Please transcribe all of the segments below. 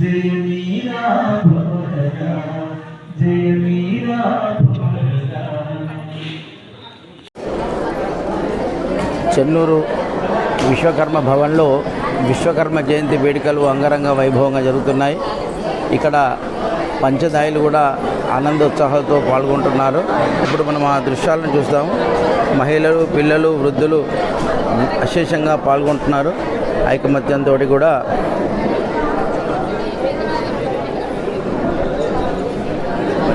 జయ మీరా జయ మీరా చెన్నూరు విశ్వకర్మ భవన్లో విశ్వకర్మ జయంతి వేడుకలు అంగరంగ వైభవంగా జరుగుతున్నాయి. ఇక్కడ పంచదాయిలు కూడా ఆనందోత్సాహాలతో పాల్గొంటున్నారు. ఇప్పుడు మనం ఆ దృశ్యాలను చూస్తాము. మహిళలు పిల్లలు వృద్ధులు అశేషంగా పాల్గొంటున్నారు. ఐకమత్యంతో కూడా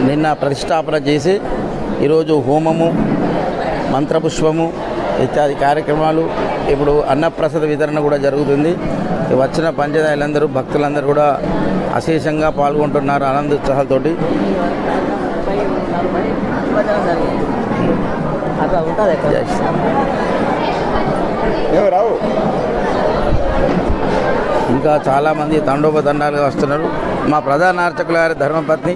నిన్న ప్రతిష్టాపన చేసి ఈరోజు హోమము మంత్రపుష్పము ఇత్యాది కార్యక్రమాలు ఇప్పుడు అన్నప్రసాద వితరణ కూడా జరుగుతుంది. వచ్చిన పంచదాయులందరూ భక్తులందరూ కూడా అశేషంగా పాల్గొంటున్నారు ఆనంద ఉత్సాహాలతోటి. జై శ్రీరామ్. ఇంకా చాలామంది తండోపతండాలుగా వస్తున్నారు. మా ప్రధాన అర్చకుల గారి ధర్మపత్ని.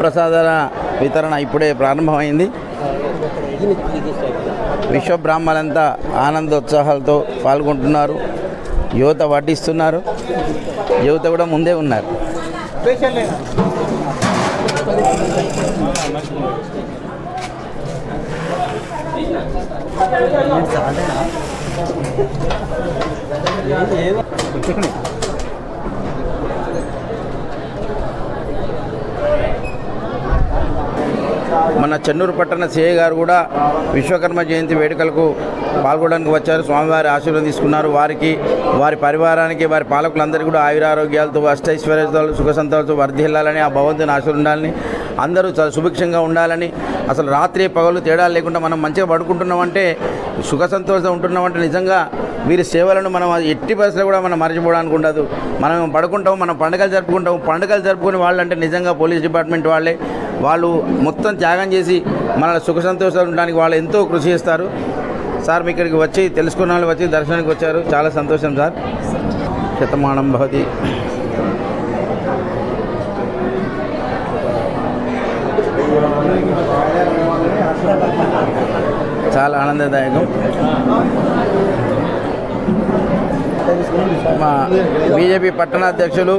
ప్రసాదాల వితరణ ఇప్పుడే ప్రారంభమైంది. విశ్వ బ్రాహ్మలంతా ఆనందోత్సాహాలతో పాల్గొంటున్నారు. యువత వడ్డిస్తున్నారు. యువత కూడా ముందే ఉన్నారు. మన చెన్నూరు పట్టణ సిఐ గారు కూడా విశ్వకర్మ జయంతి వేడుకలకు పాల్గొనడానికి వచ్చారు. స్వామివారి ఆశీర్వాదం తీసుకున్నారు. వారికి వారి పరివారానికి వారి పాలకులందరికీ కూడా ఆయురారోగ్యాలతో అష్టైశ్వర్యాలతో సుఖ సంతాలతో వర్ధిల్లాలని ఆ భగవంతుని ఆశీర్వాదం ఉండాలని అందరూ చాలా సుభిక్షంగా ఉండాలని అసలు రాత్రి పగలు తేడా లేకుండా మనం మంచిగా పడుకుంటున్నామంటే సుఖ సంతోషం ఉంటున్నామంటే నిజంగా వీరి సేవలను మనం ఎట్టి పరిస్థితులు కూడా మనం మర్చిపోవడానికి ఉండదు. మనం పడుకుంటాం మనం పండుగలు జరుపుకుంటాం పండుగలు జరుపుకునే వాళ్ళంటే నిజంగా పోలీస్ డిపార్ట్మెంట్ వాళ్ళే. వాళ్ళు మొత్తం త్యాగం చేసి మన సుఖ సంతోషాలు ఉండడానికి వాళ్ళు ఎంతో కృషి చేస్తారు. సార్ మీ ఇక్కడికి వచ్చి తెలుసుకున్న వాళ్ళు వచ్చి దర్శనానికి వచ్చారు. చాలా సంతోషం సార్. శతమానం భవతి. చాలా ఆనందదాయకం. మా బీజేపీ పట్టణాధ్యక్షులు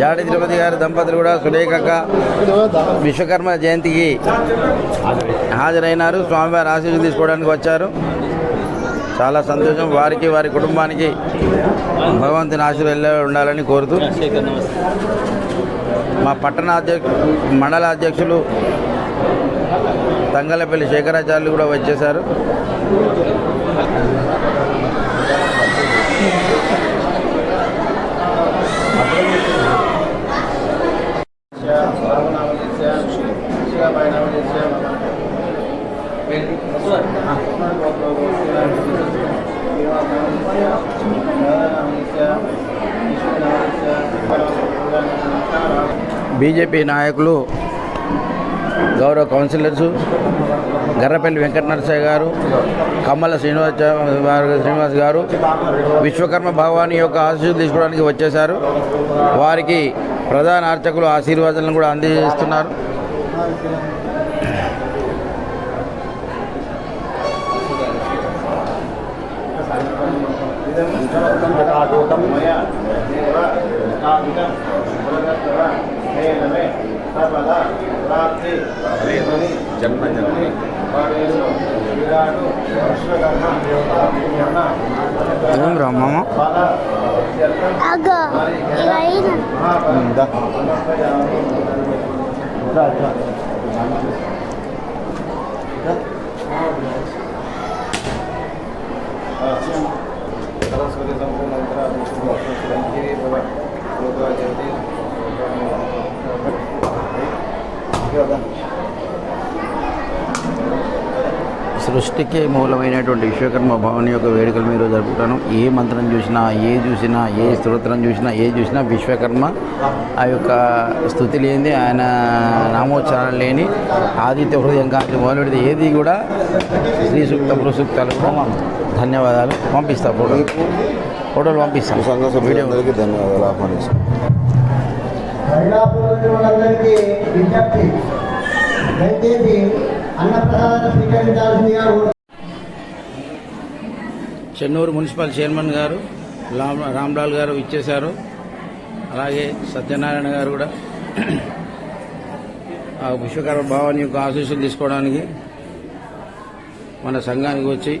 జాడి తిరుపతి గారి దంపతులు కూడా సులేఖక విశ్వకర్మ జయంతికి హాజరైనారు. స్వామివారి ఆశీస్సులు తీసుకోవడానికి వచ్చారు. చాలా సంతోషం. వారికి వారి కుటుంబానికి భగవంతుని ఆశీర్వాదాలు ఉండాలని కోరుతూ మా పట్టణ అధ్యక్ష మండల అధ్యక్షులు తంగలపల్లి శేఖరాచార్యులు కూడా వచ్చేశారు. బీజేపీ నాయకులు గౌరవ కౌన్సిలర్సు గర్రపల్లి వెంకట నరసయ్య గారు కమ్మల శ్రీనివాస శ్రీనివాస్ గారు విశ్వకర్మ భగవాని యొక్క ఆశీస్సులు తీసుకోవడానికి వచ్చేశారు. వారికి ప్రధాన అర్చకులు ఆశీర్వాదాలను కూడా అందజేస్తున్నారు జన్మ జన్మ ఏం రామమ్మ అగో సృష్టికి మూలమైనటువంటి విశ్వకర్మ భవన్ యొక్క వేడుకలు మీరు జరుపుకుంటాను ఏ మంత్రం చూసినా ఏ చూసినా ఏ స్తోత్రం చూసినా ఏ చూసినా విశ్వకర్మ ఆ యొక్క స్థుతి లేనిది ఆయన నామోచ్చారణ లేని ఆదిత్య హృదయం కాంతి మొదలెడితే ఏది కూడా శ్రీ సూక్త సూక్తాలు కూడా ధన్యవాదాలు. పంపిస్తా ఫోటో ఫోటోలు పంపిస్తాను సంఘ సభ్యులందరికీ ధన్యవాదాలు. ఆహ్వానిస్తాను విజ్ఞప్తి. దయచేసి స్వీకరించాల్సిందిగా కోరు- చెన్నూరు మున్సిపల్ చైర్మన్ గారు రామ్ రామ్లాల్ గారు ఇచ్చేశారు. అలాగే సత్యనారాయణ గారు కూడా. ఆ విశ్వకర్మ భావాన్ని యొక్క ఆశీస్సులు తీసుకోవడానికి మన సంఘానికి వచ్చి